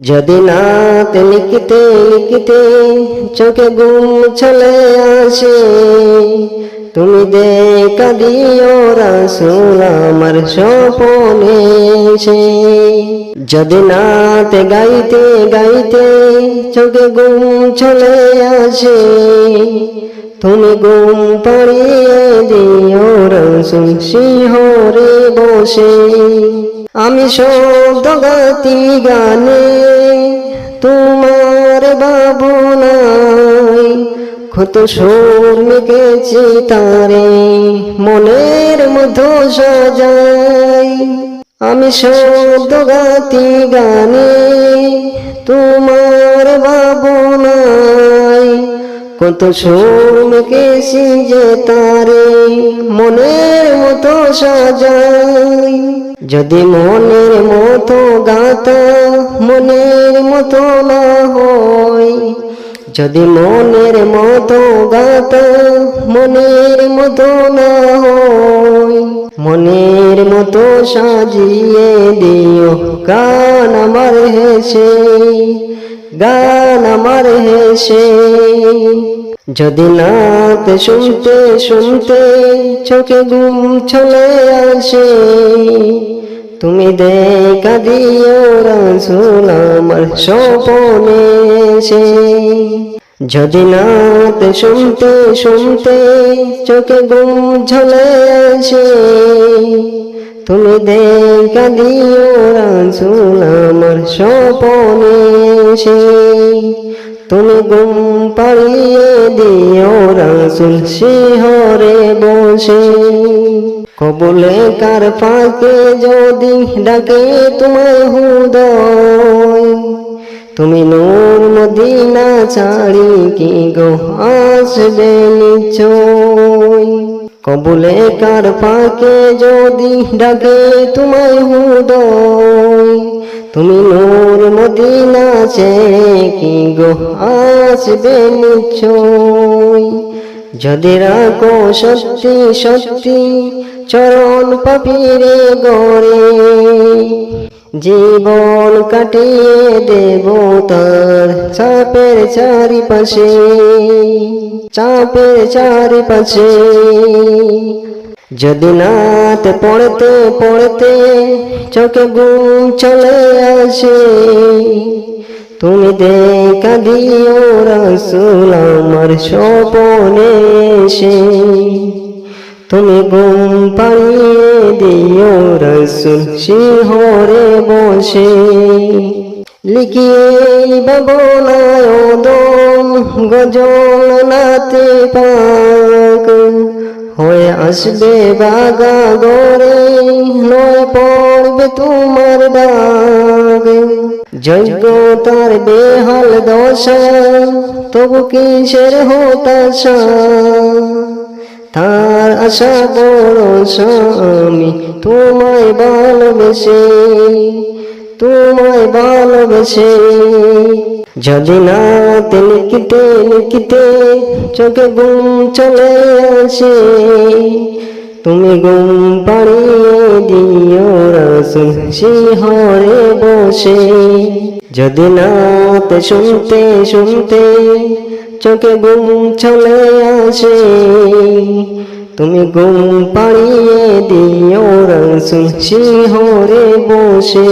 যদি নাত লিখতে লিখতে চোখে গুম চলে আসে, তুমি দেখা দিও রাসুল আমার স্বপনে সে যদি নাত গাইতে গাইতে চোখে ঘুম চলে আসে, তুমি গুম পাড়িয়ে দিও রসুল সিংহরে বসে। আমি শব্দ গাতি গানে, তোমার বাবু নাই। কত সুর মেকেছি তারে, মনের মধ্যে সাজাই। আমি শব্দ গাতি গানে, তোমার বাবু নাই। কত সুর মেকেছি যে তারে, মনের মতো সাজাই। যদি মনের মতো গাতা মনের মতো না হয় যদি মনের মতো গাতা মনের মতো না হয় মনের মতো সাজিয়ে দিও, গান আমার হেসে, গান আমার হেসে। যদি নাত শুনতে শুনতে চোখে ঘুম চলে আসে তুমি দেখা দিও রাসুল আমার স্বপনে সে যদি নাত শুনতে শুনতে চোখে ঘুম চলে আসে, তুমি দেখা দিও রাসুল আমার স্বপনে সে তুমি ঘুম পাড়িয়ে দিও রাসুল শিহরে বসে। কবলে কার ফাঁকে যদি ডাকে তোমায় হুদয় তুমি নূর মদিনা ছাড়ি কি গো আসবে কবলে কার ফাঁকে যদি ডাকে তোমায় হুদয় তুমি নূর মদিনা চে কি গো আসবে নিশ্চয়? যদি রাখো সত্যি সত্যি চরণ পাপিরে গড়ে, জীবন কাটিয়ে দেব তার চাপের চারিপাশে চাপের চারিপাশে। যদি নাত পড়তে পড়তে চোখে ঘুম চলে আসে তুমি দেখা দিও রসুল আমার স্বপনে এসে। তুমি ঘুম পাড়িয়ে দিও রসুল সিংহরে বসে। লিখিয়ে বাবনায় দম গজল নাতে পাক। হয়ে আসবে বাগা গরে নয় পড়বে তোমার দাগ। যজ্ঞ তার বেহাল দশা, তবু কিসের হতাশা? তার আশা বড় স্বামী, তোমায় ভালোবেসে তোমায় ভালোবেসে। যদি না লিখিতে লিখিতে চোখে ঘুম চলে আসে, তুমি ঘুম পাড়িয়ে দিও রসুল সিংহরে বসে। যদি নাতে শুনতে শুনতে চোখে ঘুম চলে আসে। তুমি ঘুম পাড়িয়ে দিও রসুল সিংহরে বসে।